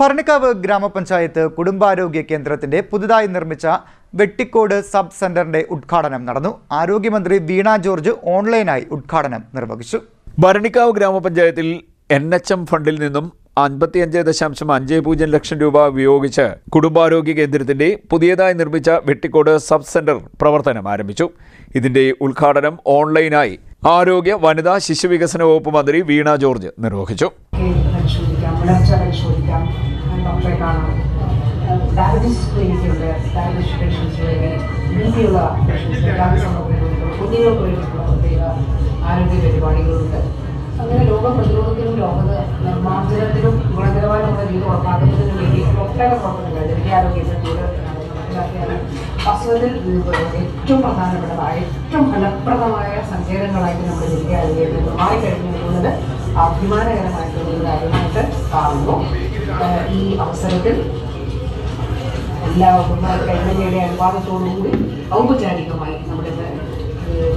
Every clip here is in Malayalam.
ഭരണിക്കാവ് ഗ്രാമപഞ്ചായത്ത് കുടുംബാരോഗ്യ കേന്ദ്രത്തിന്റെ പുതുതായി നിർമ്മിച്ച വെട്ടിക്കോട് സബ് സെന്ററിന്റെ ഉദ്ഘാടനം നടന്നു. ആരോഗ്യമന്ത്രി വീണ ജോർജ് ഓൺലൈനായി ഉദ്ഘാടനം നിർവഹിച്ചു. ഭരണിക്കാവ് ഗ്രാമപഞ്ചായത്തിൽ എൻ എച്ച് എം ഫണ്ടിൽ നിന്നും അൻപത്തിയഞ്ച് ദശാംശം അഞ്ച് പൂജ്യം ലക്ഷം രൂപ ഉപയോഗിച്ച് കുടുംബാരോഗ്യ കേന്ദ്രത്തിന്റെ പുതിയതായി നിർമ്മിച്ച വെട്ടിക്കോട് സബ് സെന്റർ പ്രവർത്തനം ആരംഭിച്ചു. ഇതിന്റെ ഉദ്ഘാടനം ഓൺലൈനായി ആരോഗ്യ വനിതാ ശിശുവികസന വകുപ്പ് മന്ത്രി വീണ ജോർജ് നിർവഹിച്ചു. ആരോഗ്യ പരിപാടികളുണ്ട് അങ്ങനെ രോഗപ്രതിരോധത്തിനും രോഗ നിർമ്മാർജനത്തിനും ഗുണനിലവാരമുള്ള രീതി ഉറപ്പാക്കുന്നതിനും വേണ്ടി ഒട്ടേറെ പ്രവർത്തനങ്ങൾ ജനകീയാരോഗ്യത്തിലൂടെ നടപ്പിലാക്കിയാണ് ഇത് ഏറ്റവും പ്രധാനപ്പെട്ട ഏറ്റവും ഫലപ്രദമായ സങ്കേതങ്ങളായിട്ട് നമ്മുടെ ജില്ല മാറി കഴിഞ്ഞു എന്നുള്ളത് അഭിമാനകരമായിട്ടുള്ള ഒരു കാര്യമായിട്ട് കാണുന്നു. ഈ അവസരത്തിൽ എല്ലാ കൈമഞ്ഞയുടെ അനുവാദത്തോടുകൂടി ഔപചാരികമായി നമ്മുടെ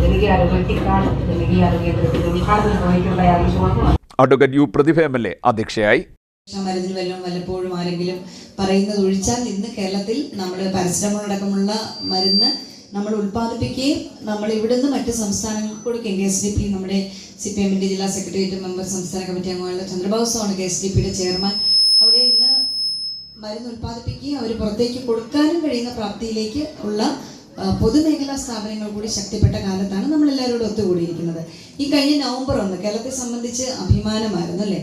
ജനകീയാരോഗ്യ കിക്കാണ് ജനകീയാരോഗ്യ ഉദ്ഘാടനം advocate U Prathibha M L A അധ്യക്ഷയായി. മരുന്നിന് വല്ലതും വല്ലപ്പോഴും ആരെങ്കിലും പറയുന്നത് ഒഴിച്ചാൽ ഇന്ന് കേരളത്തിൽ നമ്മൾ പാരസിറ്റമോൾ മരുന്ന് നമ്മൾ ഉൽപ്പാദിപ്പിക്കുകയും നമ്മൾ ഇവിടുന്ന് മറ്റ് സംസ്ഥാനങ്ങൾക്ക് കൊടുക്കുകയും കെ എസ് ഡി പി നമ്മുടെ സി പി എമ്മിന്റെ ജില്ലാ സെക്രട്ടേറിയറ്റ് മെമ്പർ സംസ്ഥാന കമ്മിറ്റി അംഗങ്ങളുടെ ചന്ദ്രബാബു സാണ് കെ എസ് ഡി പിയുടെ ചെയർമാൻ. അവിടെ ഇന്ന് മരുന്ന് ഉൽപ്പാദിപ്പിക്കുകയും അവർ പുറത്തേക്ക് കൊടുക്കാനും കഴിയുന്ന പ്രാപ്തിയിലേക്ക് ഉള്ള പൊതുമേഖലാ സ്ഥാപനങ്ങൾ കൂടി ശക്തിപ്പെട്ട കാലത്താണ് നമ്മൾ എല്ലാവരോടും ഒത്തുകൂടിയിരിക്കുന്നത്. ഈ കഴിഞ്ഞ നവംബർ ഒന്ന് കേരളത്തെ സംബന്ധിച്ച് അഭിമാനമായിരുന്നു അല്ലേ?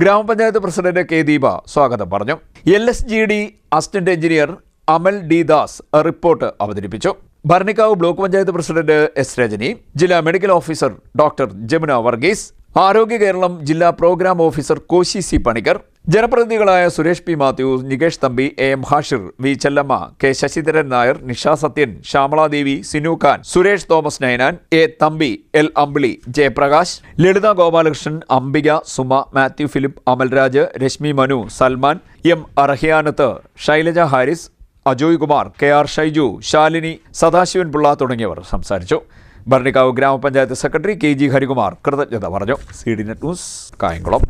ഗ്രാമപഞ്ചായത്ത് പ്രസിഡന്റ് കെ ദീപ സ്വാഗതം പറഞ്ഞു. L S G D assistant engineer Amal D Das report അവതരിപ്പിച്ചു. Bharanikkavu block panchayat president S Rajani ജില്ലാ medical officer doctor Jamuna Varghese Arogya Keralam ജില്ലാ programme officer Koshy C Panicker ജനപ്രതിനിധികളായ Suresh P. Mathew Nikesh Thampi A. M. Hashir V. Chellamma K. Sasidharan Nair Nisha Sathyan Shyamaladevi Sinu Khan Suresh Thomas Nainan A. Thampi L. Ambili Jayaprakash Lalitha Gopalakrishnan Ambika Suma Mathew Philip Amalraj Reshmi Manu Salman M. Arhiyanath Shailaja Haris Ajoy Kumar K. R. Shaiju Shalini Sadasivan Pillai തുടങ്ങിയവർ സംസാരിച്ചു. ഭരണിക്കാവ് ഗ്രാമപഞ്ചായത്ത് സെക്രട്ടറി കെ. ജി. ഹരികുമാർ കൃതജ്ഞത പറഞ്ഞു. C. D. Net news Kayamkulam.